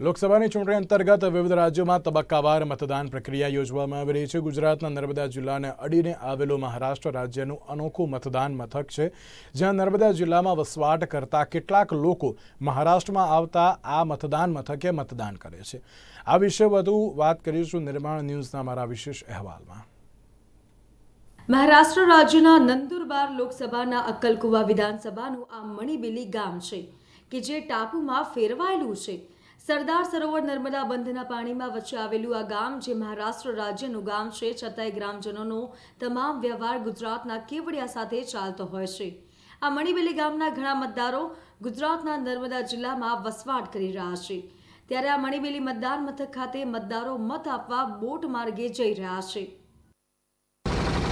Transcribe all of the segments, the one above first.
લોકસભાની ચૂંટણી અંતર્ગત વિવિધ રાજ્યોમાં તબક્કાવાર મતદાન પ્રક્રિયા યોજવામાં આવી રહી છે. ગુજરાતના નર્મદા જિલ્લાને અડીને આવેલું મહારાષ્ટ્ર રાજ્યનું અનોખું મતદાન મથક છે, જ્યાં નર્મદા જિલ્લામાં વસવાટ કરતા કેટલાક લોકો મહારાષ્ટ્રમાં આવતા આ મતદાન મથકે મતદાન કરે છે. આ વિશે વધુ વાત કરીશું નિર્માણ ન્યૂઝના મારા વિશેષ અહેવાલમાં. મહારાષ્ટ્ર રાજ્યના નંદુરબાર લોકસભાના અક્કલકુવા વિધાનસભાનું આ મણિબેલી ગામ છે, કે જે ટાપુમાં ફેરવાયેલું છે. સરદાર સરોવર નર્મદા બંધના પાણીમાં વચ્ચે આવેલું આ ગામ, જે મહારાષ્ટ્ર રાજ્યનું ગામ છે, છતાંય ગ્રામજનોનો તમામ વ્યવહાર ગુજરાતના કેવડિયા સાથે ચાલતો હોય છે. આ મણિબેલી ગામના ઘણા મતદારો ગુજરાતના નર્મદા જિલ્લામાં વસવાટ કરી રહ્યા છે. ત્યારે આ મણિબેલી મતદાન મથક ખાતે મતદારો મત આપવા બોટ માર્ગે જઈ રહ્યા છે.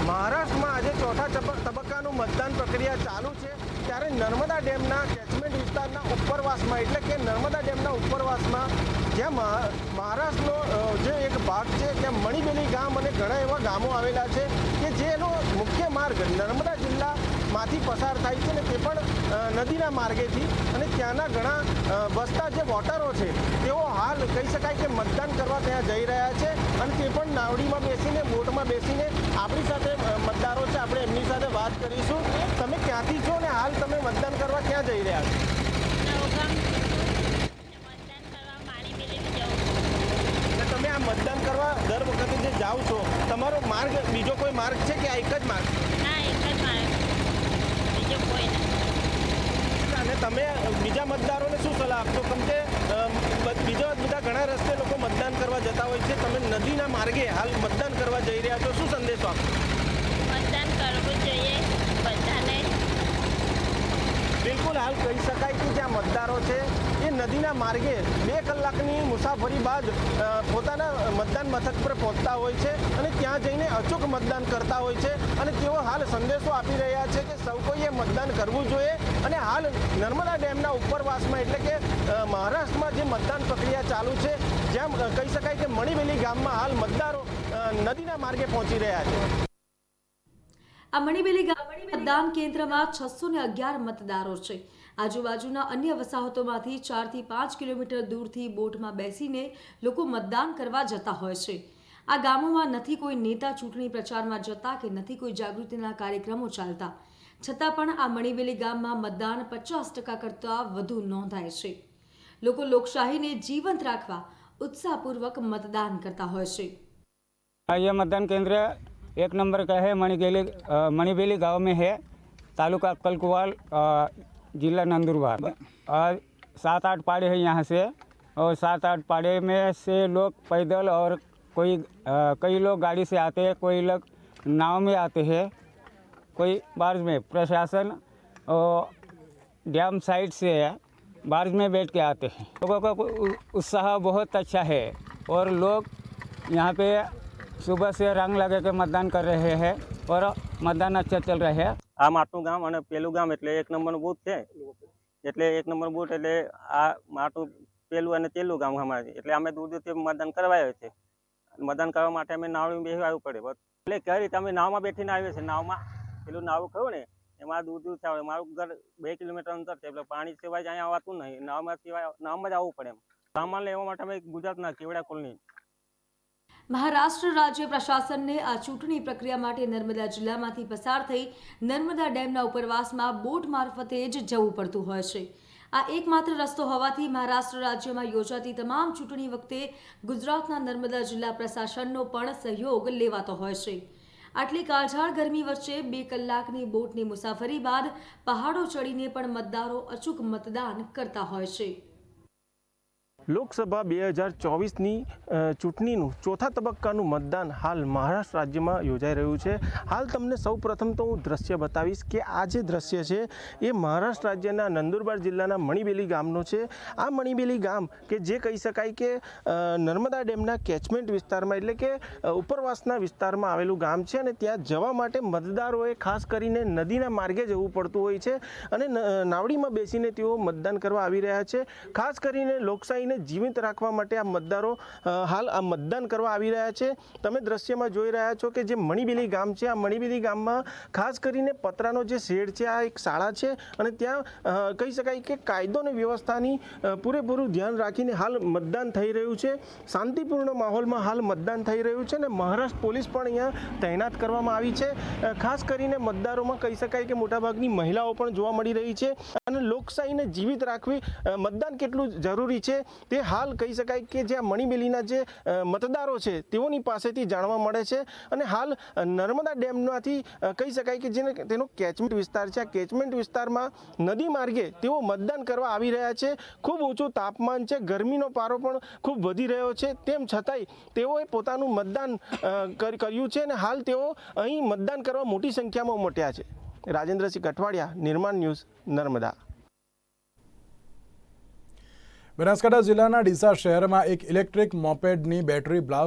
મહારાષ્ટ્રમાં આજે ચોથા તબ- તબક્કાનું મતદાન પ્રક્રિયા ચાલુ છે. ત્યારે નર્મદા ડેમના કેચમેન્ટ વિસ્તારના ઉપરવાસમાં, એટલે કે નર્મદા ડેમના ઉપરવાસમાં, જ્યાં મહા- મહારાષ્ટ્રનો જે એક ભાગ છે, ત્યાં મણિબેલી ગામ અને ઘણા એવા ગામો આવેલા છે, કે જેનો મુખ્ય માર્ગ નર્મદા જિલ્લામાંથી પસાર થાય છે ને તે પણ નદીના માર્ગેથી અને ત્યાંના ઘણા વસતા જે વોટરો છે, તેઓ કહી શકાય કે મતદાન કરવા ત્યાં જઈ રહ્યા છે અને તે પણ નાવડીમાં બેસીને બોટમાં બેસીને આપણી સાથે મતદારો છે આપણે એમની સાથે વાત કરીશું. તમે ક્યાંથી છો ને હાલ તમે મતદાન કરવા ક્યાં જઈ રહ્યા છો? તમે આ મતદાન કરવા દર વખતે જે જાઓ છો તમારો માર્ગ બીજો કોઈ માર્ગ છે કે આ એક જ માર્ગ? ના એક જ મારે બીજો કોઈ નથી અને તમે બીજા મતદારોને શું સલાહ બ- બીજા બધા ઘણા રસ્તે લોકો મતદાન કરવા જતા હોય છે. તમે નદીના માર્ગે હાલ મતદાન કરવા જઈ રહ્યા છો. શું સંદેશો આપશો? મતદાન કરવું જોઈએ. બિલકુલ હાલ કહી શકાય કે જ્યાં મતદારો છે, એ નદીના માર્ગે બે કલાકની મુસાફરી બાદ પોતાના મતદાન મથક પર પહોંચતા હોય છે અને ત્યાં જઈને અચૂક મતદાન કરતા હોય છે. અને તેઓ હાલ સંદેશો આપી રહ્યા છે કે સૌ કોઈએ મતદાન કરવું જોઈએ. અને હાલ નર્મદા ડેમના ઉપરવાસમાં એટલે કે મહારાષ્ટ્રમાં જે મતદાન પ્રક્રિયા ચાલુ છે જ્યાં કહી શકાય કે મણિવેલી ગામમાં હાલ મતદારો નદીના માર્ગે પહોંચી રહ્યા છે. આ મતદાન કેન્દ્રમાં છસો ને અગિયાર મતદારો છે. આજુબાજુના અન્ય વસાહતોમાંથી ચારથી પાંચ કિલોમીટર દૂરથી બોટમાં બેસીને લોકો મતદાન કરવા જતા હોય છે. આ ગામોમાં નથી કોઈ નેતા ચૂંટણી પ્રચારમાં જતા કે નથી કોઈ જાગૃતિના કાર્યક્રમો ચાલતા. છતાં પણ આ મણીબેલી ગામમાં મતદાન પચાસ ટકા કરતા વધુ નોંધાય છે. લોકો લોકશાહીને જીવંત રાખવા ઉત્સાહપૂર્વક મતદાન કરતા હોય છે. અહીંયા મતદાન કેન્દ્ર एक नंबर का है मणिबेली अ, मणिबेली गाँव में है तालुका अक्कलकुवाल अ, जिला नंदुरबार। और सात आठ पाड़े हैं यहाँ से और सात आठ पाड़े में से लोग पैदल और कोई अ, कई लोग गाड़ी से आते हैं कोई लोग नाव में आते हैं कोई बार्ज में। प्रशासन और डैम साइड से बार्ज में बैठ के आते हैं। लोगों का उत्साह बहुत अच्छा है और लोग यहाँ पे सुबह से रंग लगे के मतदान कर रहे हैं और मतदान अच्छा चल रहा है આ માટું ગામ અને પેલું ગામ એટલે એક નંબરનું બૂથ છે એટલે એક નંબર બૂથ એટલે આ માટું પેલું અને તેલું ગામ અમારે એટલે અમે દૂર દૂરથી મતદાન કરવા આવ્યા છે મતદાન કરવા માટે અમે નાવડી બેસી આવવું પડે બસ એટલે કઈ રીતે અમે નાવમાં બેઠીને આવીએ છીએ નાવમાં પેલું નાવું ખરું ને એમાં દૂર દૂરથી આવે મારું ઘર બે કિલોમીટર અંતર છે એટલે પાણી સિવાય અહીંયા આવતું નહીં નાવમાં સિવાય નાવમાં જ આવવું પડે એમ સામાન લેવા માટે અમે ગુજરાતના કેવડા કોલની મહારાષ્ટ્ર રાજ્ય પ્રશાસનને આ ચૂંટણી પ્રક્રિયા માટે નર્મદા જિલ્લામાંથી પસાર થઈ નર્મદા ડેમના ઉપરવાસમાં બોટ મારફતે જ જવું પડતું હોય છે. આ એકમાત્ર રસ્તો હોવાથી મહારાષ્ટ્ર રાજ્યમાં યોજાતી તમામ ચૂંટણી વખતે ગુજરાતના નર્મદા જિલ્લા પ્રશાસનનો પણ સહયોગ લેવાતો હોય છે. આટલી કાળઝાળ ગરમી વચ્ચે બે કલાકની બોટની મુસાફરી બાદ પહાડો ચડીને પણ મતદારો અચૂક મતદાન કરતા હોય છે. લોકસભા બે હજાર ચોવીસની ચૂંટણીનું ચોથા તબક્કાનું મતદાન હાલ મહારાષ્ટ્ર રાજ્યમાં યોજાઈ રહ્યું છે. હાલ તમને સૌ પ્રથમ તો હું દ્રશ્ય બતાવીશ કે આ જે દ્રશ્ય છે, એ મહારાષ્ટ્ર રાજ્યના નંદુરબાર જિલ્લાના મણિબેલી ગામનો છે. આ મણિબેલી ગામ કે જે કહી શકાય કે નર્મદા ડેમના કેચમેન્ટ વિસ્તારમાં એટલે કે ઉપરવાસના વિસ્તારમાં આવેલું ગામ છે અને ત્યાં જવા માટે મતદારોએ ખાસ કરીને નદીના માર્ગે જવું પડતું હોય છે અને નાવડીમાં બેસીને તેઓ મતદાન કરવા આવી રહ્યા છે. ખાસ કરીને લોકશાહીને લોકશાહીને જીવિત રાખવા માટે આ મતદારો હાલ આ મતદાન કરવા આવી રહ્યા છે. તમે દ્રશ્યમાં જોઈ રહ્યા છો કે જે મણિબેલી ગામ છે, આ મણિબેલી ગામમાં ખાસ કરીને પતરાનો જે શેડ છે, આ એક શાળા છે અને ત્યાં કહી શકાય કે કાયદો અને વ્યવસ્થાની પૂરેપૂરું ધ્યાન રાખીને હાલ મતદાન થઈ રહ્યું છે. શાંતિપૂર્ણ માહોલમાં હાલ મતદાન થઈ રહ્યું છે અને મહારાષ્ટ્ર પોલીસ પણ અહીંયા તૈનાત કરવામાં આવી છે. ખાસ કરીને મતદારોમાં કહી શકાય કે મોટાભાગની મહિલાઓ પણ જોવા મળી રહી છે અને લોકશાહીને જીવિત રાખવી મતદાન કેટલું જરૂરી છે તે હાલ કહી શકાય કે જે આ મણિબેલીના જે મતદારો છે તેઓની પાસેથી જાણવા મળે છે અને હાલ નર્મદા ડેમમાંથી કહી શકાય કે જેને તેનો કેચમેન્ટ વિસ્તાર છે. આ કેચમેન્ટ વિસ્તારમાં નદી માર્ગે તેઓ મતદાન કરવા આવી રહ્યા છે. ખૂબ ઊંચું તાપમાન છે, ગરમીનો પારો પણ ખૂબ વધી રહ્યો છે. તેમ છતાંય તેઓએ પોતાનું મતદાન કર્યું છે અને હાલ તેઓ અહીં મતદાન કરવા મોટી સંખ્યામાં ઉમટ્યા છે. રાજેન્દ્રસિંહ કઠવાડિયા, નિર્માણ ન્યૂઝ, નર્મદા. બનાસકાંઠા જિલ્લાના ડીસા શહેરમાં એક ઇલેક્ટ્રિક મોપેડની બેટરી બ્લાસ્ટ